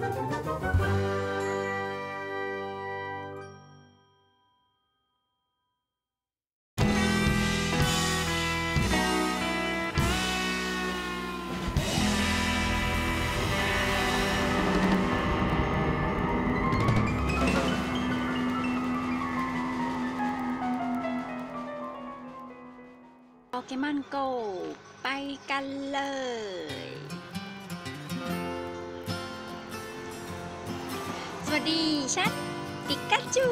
โปเกมอนโกไปกันเลย ดีฉันปิกาจู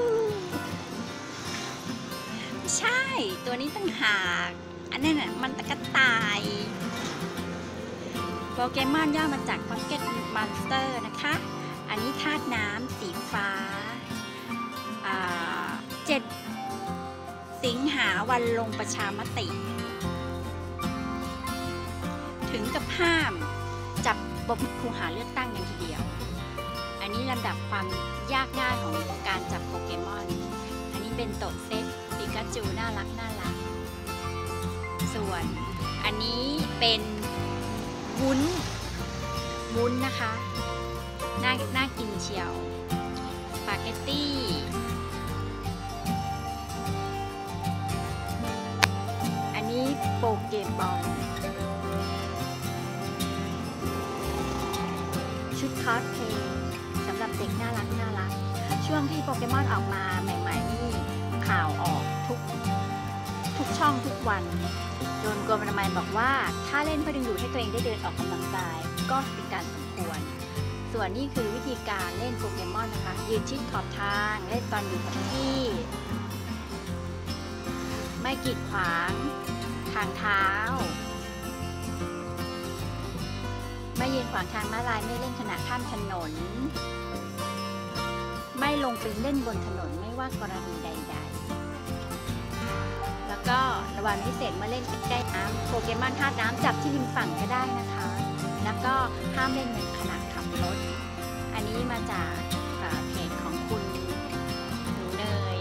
ไม่ใช่ ตัวนี้ตั้งหาก อันนั้นน่ะมันตะกตายโปเกมอนย่อมาจาก Pocket Monster นะคะ อันนี้ธาตุน้ำสีฟ้าเจ็ดสิงหาวันลงประชามติ ถึงกับห้ามจับบมคูหาเลือกตั้งกันทีเดียว นนี้ลำดับความยากง่ายของการจับโปเกมอน อันนี้เป็นโตเซตปิกาจูน่ารักน่ารัก ส่วนอันนี้เป็นวุ้นวุ้นนะคะ น่าน่ากินเชียวสปาเกตตี้อันนี้โปเกบอลชุดคอสเพลย์ับเด็กน่ารักน่ารัก ช่วงที่โปเกมอนออกมาใหม่ๆนี่ข่าวออกทุก ทุกช่องทุกวันโดนกรมอนามัยบอกว่าถ้าเล่นเพื่อดึงดูดให้ตัวเองได้เดินออกกำลังกาย ก็เป็นการสมควร ส่วนนี้คือวิธีการเล่นโปเกมอนนะคะ ยืนชิดขอบทาง เล่นตอนอยู่กับที่ ไม่กีดขวาง ทางเท้าไม่ยืนขวางทางม้าลายไม่เล่นขณะข้ามถนน ไม่ลงไปเล่นบนถนนไม่ว่ากรณีใด ๆ แล้วก็ระวังพิเศษเมื่อเล่นใกล้น้ำโปเกมอนธาน้ำจับที่ริมฝั่งก็ได้นะคะ แล้วก็ห้ามเล่นในขณะขับรถ อันนี้มาจากเพจของคุณหนูเนย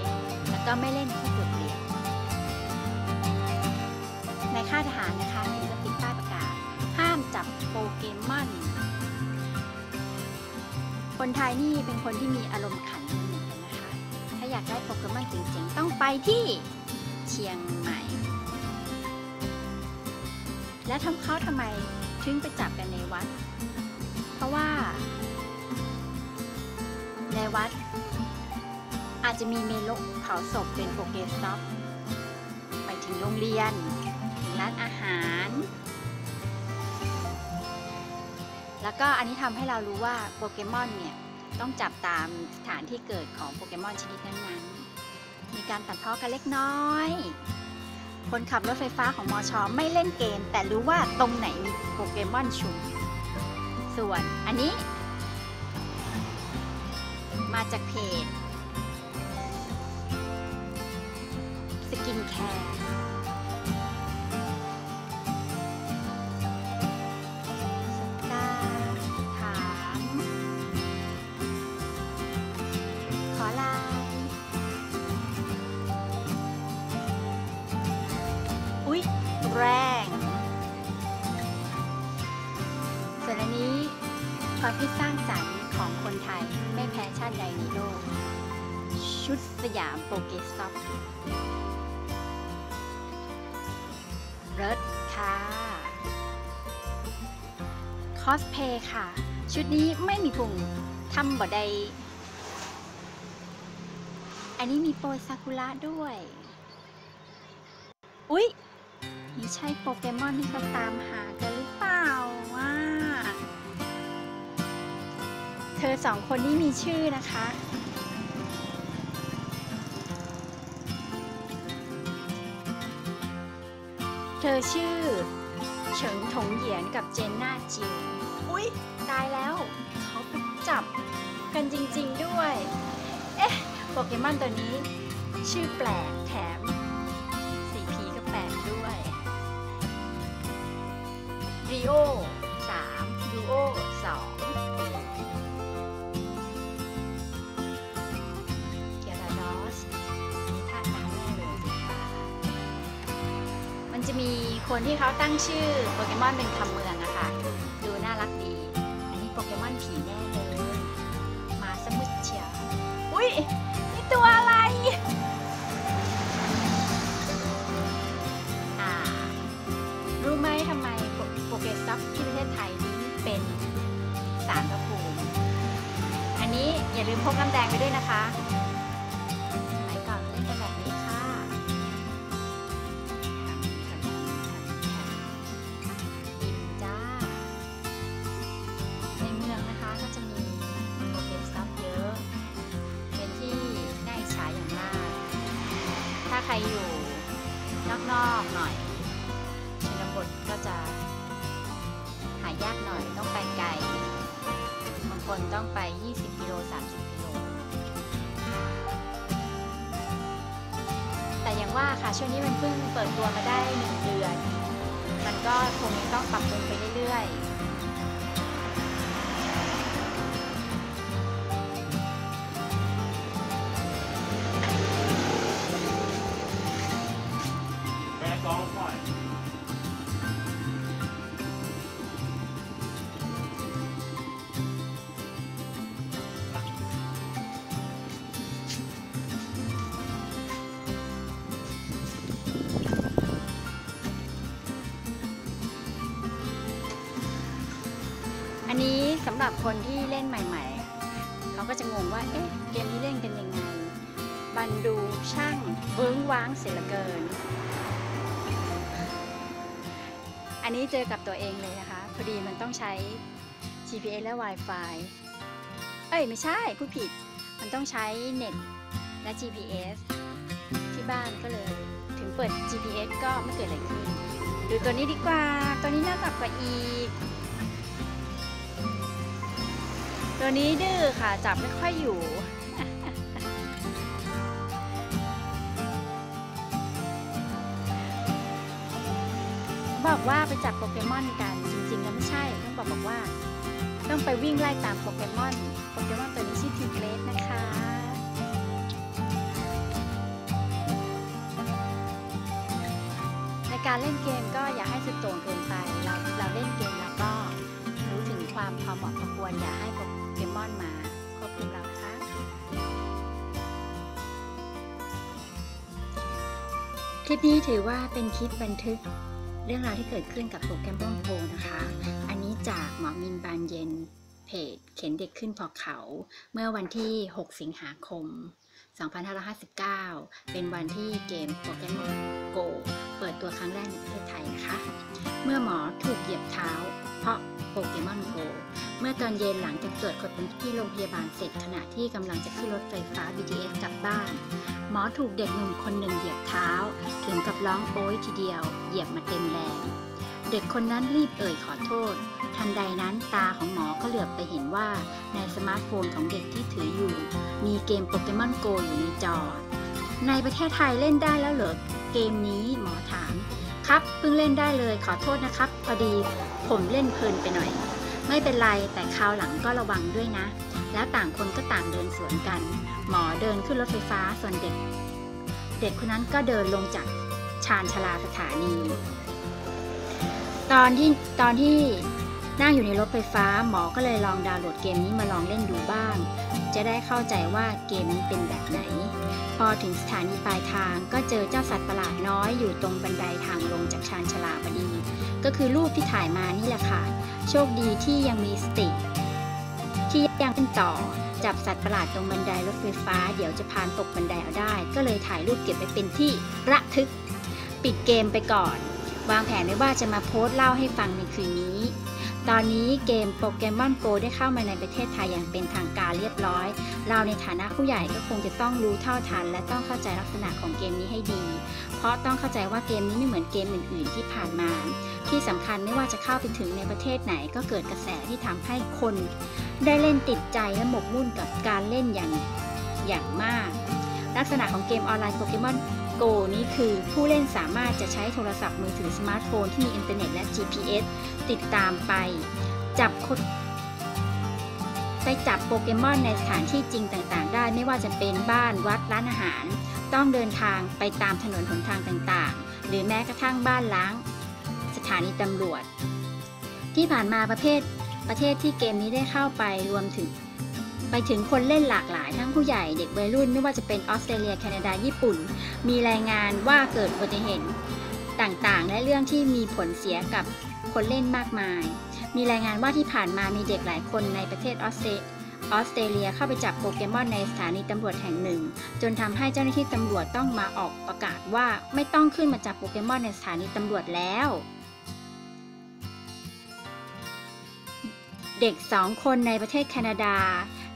แล้วก็ไม่เล่นที่เปลี่ยวในค่ายทหารนะคะมีก็ติดป้ายประกาศ ห้ามจับโปเกมอนคนไทยนี่เป็นคนที่มีอารมณ์ขัน ที่เชียงใหม่ และทำเขาทำไมถึงไปจับกันในวัด เพราะว่า ในวัด อาจจะมีเมโลเผาศพเป็นโปเกสต็อปไปถึงโรงเรียน ถึงร้านอาหาร แล้วก็อันนี้ทำให้เรารู้ว่าโปเกมอนเนี่ยต้องจับตามสถานที่เกิดของโปเกมอนชนิดนั้นๆ มีการตัดพ้อกันเล็กน้อย คนขับรถไฟฟ้าของมอชอไม่เล่นเกม แต่รู้ว่าตรงไหนมีโปเกมอนชุมส่วนอันนี้ มาจากเพจสกินแคร์าติใดในโลก ชุดสยามโปเกสต็อปเริศค่ะ คอสเพย์ค่ะ ชุดนี้ไม่มีพุงทำบ่ได้ อันนี้มีโปรยซากุระด้วย อุ๊ย นี่ใช่โปเกมอนที่เขาตามหากัน เธอสองคนนี้มีชื่อนะคะ เธอชื่อ เฉิงถงเหยียนกับเจนนาจิว อุ๊ย ตายแล้ว เขาไปจับกันจริง ๆด้วย เอ๊ะ โปเกมอนตัวนี้ ชื่อแปลกแถม สีผีก็แปลกด้วย ริโอ3ดูโอ2 คนที่เขาตั้งชื่อโปเกมอนเป็นคำเมืองอะคะ่ะ ดูน่ารักดี อันนี้โปเกมอนผีแน่เลย มาสมุดเฉียว อุ้ยนี่ตัวอะไรรู้ไหมทำไมโปเกสต็ที่ประเทศไทยนี้เป็นสารพระปูอันนี้อย่าลืมพกน้ำแดงไปด้วยนะคะ ก็จะหายากหน่อยต้องไปไกล บางคนต้องไป 20 กิโล 30 กิโล แต่อย่างว่าค่ะช่วงนี้มันเพิ่งเปิดตัวมาได้ 1 เดือน มันก็คงยังต้องปรับปรุงไปเรื่อยๆ นนี้สำหรับคนที่เล่นใหม่ ๆ เขาก็จะงงว่า เอ๊ะ เกมนี้เล่นกันยังไง บันดูช่างเวิ้งว้างเสียเหลือเกิน อันนี้เจอกับตัวเองเลยนะคะ พอดีมันต้องใช้ GPS และ Wi-Fi เอ้ย ไม่ใช่ผู้ผิด มันต้องใช้เน็ตและ GPS ที่บ้านก็เลย ถึงเปิด GPS ก็ไม่เกิดอะไรขึ้น ดูตัวนี้ดีกว่า ตัวนี้น่าจับกว่าอีก ตัวนี้ดื้อค่ะ จับไม่ค่อยอยู่บอกว่าไปจับโปเกมอนกัน จริงๆแล้วไม่ใช่ ต้องบอกบอกว่า ต้องไปวิ่งไล่ตามโปเกมอน โปเกมอนตัวนี้ชื่อทีเกรสนะคะ ในการเล่นเกมก็อย่าให้สุดโต่งเกินไป เราเราเล่นเกมแล้วก็รู้ถึงความพอเหมาะพอควรอย่าให้ มอนมาควบคุมเรานะคะคลิปนี้ถือว่าเป็นคลิปบันทึกเรื่องราวที่เกิดขึ้นกับโปเกมอนโกนะคะ อันนี้จากหมอมินบานเย็นเพจเข็นเด็กขึ้นพอเขา เมื่อวันที่ 6 สิงหาคม 2559 เป็นวันที่เกมโปเกมอนโกเปิดตัวครั้งแรกในประเทศไทยนะคะ เมื่อหมอถูกเหยียบเท้า เพราะโปเกมอนโก เมื่อตอนเย็นหลังจากตรวจคนที่โรงพยาบาลเสร็จขณะที่กำลังจะขึ้นรถไฟฟ้า BTS กลับบ้าน หมอถูกเด็กหนุ่มคนหนึ่งเหยียบเท้า ถึงกับร้องโอยทีเดียว เหยียบมาเต็มแรง เด็กคนนั้นรีบเอ่ยขอโทษ ทันใดนั้นตาของหมอก็เหลือบไปเห็นว่า ในสมาร์ทโฟนของเด็กที่ถืออยู่ มีเกมโปเกมอนโกอยู่ในจอ ในประเทศไทยเล่นได้แล้วเหรอเกมนี้หมอถาม ครับเพิ่งเล่นได้เลยขอโทษนะครับ พอดีผมเล่นเพลินไปหน่อย ไม่เป็นไรแต่คราวหลังก็ระวังด้วยนะ แล้วต่างคนก็ต่างเดินสวนกัน หมอเดินขึ้นรถไฟฟ้าส่วนเด็ก เด็กคนนั้นก็เดินลงจากชานชาลาสถานี ตอนที่ตอนที่นั่งอยู่ในรถไฟฟ้าหมอก็เลยลองดาวน์โหลดเกมนี้มาลองเล่นดูบ้าง จะได้เข้าใจว่าเกมนี้เป็นแบบไหน พอถึงสถานีปลายทางก็เจอเจ้าสัตว์ประหลาดน้อยอยู่ตรงบันไดทางลงจากชานชาลาพอดี ก็คือรูปที่ถ่ายมานี่แหละค่ะ โชคดีที่ยังมีสติ ที่ยังเป็นต่อ จับสัตว์ประหลาดตรงบันไดรถไฟฟ้า เดี๋ยวจะพานตกบันไดเอาได้ ก็เลยถ่ายรูปเก็บไว้เป็นที่ระทึก ปิดเกมไปก่อน วางแผนไว้ว่าจะมาโพสต์เล่าให้ฟังในคืนนี้ ตอนนี้เกมโปเกมอนโกได้เข้ามาในประเทศไทยอย่างเป็นทางการเรียบร้อย เราในฐานะผู้ใหญ่ก็คงจะต้องรู้เท่าทัน และต้องเข้าใจลักษณะของเกมนี้ให้ดี เพราะต้องเข้าใจว่าเกมนี้ไม่เหมือนเกมอื่น ๆ ที่ผ่านมา ที่สำคัญไม่ว่าจะเข้าไปถึงในประเทศไหนก็เกิดกระแสที่ทำให้คน ได้เล่นติดใจและหมกมุ่นกับการเล่นอย่างอย่างมาก ลักษณะของเกมออนไลน์โปเกมอนโกนี้คือผู้เล่นสามารถจะใช้โทรศัพท์มือถือสมาร์ทโฟนที่มีอินเทอร์เน็ตและ GPS ติดตามไป จับคนไปจับโปเกมอนในสถานที่จริงต่างๆ ได้ไม่ว่าจะเป็นบ้านวัดร้านอาหาร ต้องเดินทางไปตามถนนหนทางต่างๆ หรือแม้กระทั่งบ้านล้าง สถานีตำรวจ ที่ผ่านมาประเภทประเทศที่เกมนี้ได้เข้าไปรวมถึง ไปถึงคนเล่นหลากหลายทั้งผู้ใหญ่เด็กวัยรุ่นไม่ว่าจะเป็นออสเตรเลียแคนาดาญี่ปุ่น มีรายงานว่าเกิดอุบัติเหตุต่างๆ และเรื่องที่มีผลเสียกับคนเล่นมากมาย มีรายงานว่าที่ผ่านมามีเด็กหลายคนในประเทศออสเตรออสเตรเลียเข้าไปจับโปเกมอนในสถานีตำรวจแห่งหนึ่ง จนทำให้เจ้าหน้าที่ตำรวจต้องมาออกประกาศว่าไม่ต้องขึ้นมาจับโปเกมอนในสถานีตำรวจแล้ว เด็กสองคนในประเทศแคนาดา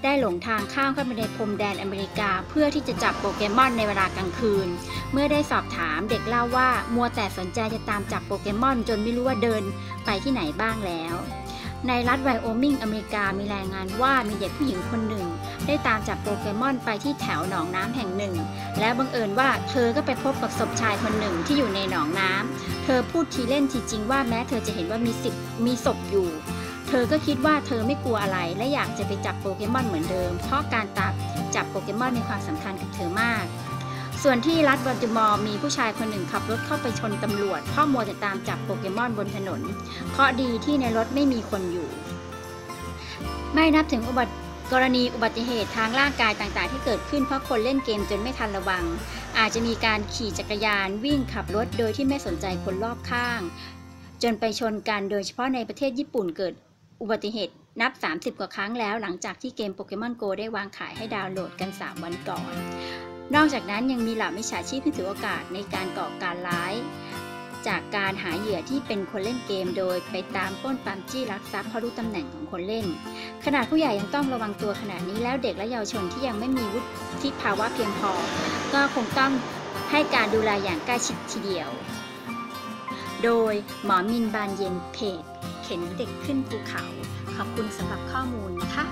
ได้หลงทางข้ามเข้าไปในพรมแดนอเมริกา เพื่อที่จะจับโปเกมอนในเวลากลางคืน เมื่อได้สอบถามเด็กเล่าว่ามัวแต่สนใจจะตามจับโปเกมอน จนไม่รู้ว่าเดินไปที่ไหนบ้างแล้ว ในรัฐไวโอมิงอเมริกามีรายงานว่ามีเด็กผู้หญิงคนหนึ่ง ได้ตามจับโปเกมอนไปที่แถวหนองน้ำแห่งหนึ่ง แล้วบังเอิญว่าเธอก็ไปพบกับศพชายคนหนึ่งที่อยู่ในหนองน้ำเธอพูดทีเล่นทีจริงว่าแม้เธอจะเห็นว่ามีสิบมีศพอยู่ เธอก็คิดว่าเธอไม่กลัวอะไร และอยากจะไปจับโปเกมอนเหมือนเดิม เพราะการตามจับโปเกมอนมีความสำคัญกับเธอมาก ส่วนที่รัฐบัลติมอร์มีผู้ชายคนหนึ่งขับรถเข้าไปชนตำรวจเพราะมัวแต่ตามจับโปเกมอนบนถนน เคราะดีที่ในรถไม่มีคนอยู่ ไม่นับถึงอุบัติกรณีอุบัติเหตุทางร่างกายต่างๆ ที่เกิดขึ้นเพราะคนเล่นเกมจนไม่ทันระวัง อาจจะมีการขี่จักรยานวิ่งขับรถโดยที่ไม่สนใจคนรอบข้าง จนไปชนกันโดยเฉพาะในประเทศญี่ปุ่นเกิด อุบัติเหตุนับ 30 กว่าครั้งแล้วหลังจากที่เกมโปเกมอนโกได้วางขายให้ดาวน์โหลดกัน 3 วันก่อน นอกจากนั้นยังมีเหล่ามิจฉาชีพที่ถือโอกาสในการก่อการร้าย จากการหาเหยื่อที่เป็นคนเล่นเกมโดยไปตามป้นปามจี้ลักทรัพย์เพราะรู้ตำแหน่งของคนเล่น ขนาดผู้ใหญ่ยังต้องระวังตัวขนาดนี้แล้วเด็กและเยาวชนที่ยังไม่มีวุฒิภาวะเพียงพอ ก็คงต้องให้การดูแลอย่างใกล้ชิดทีเดียว โดยหมอมินบานเย็นเพจ เข็นเด็กขึ้นภูเขา ขอบคุณสำหรับข้อมูลนะคะ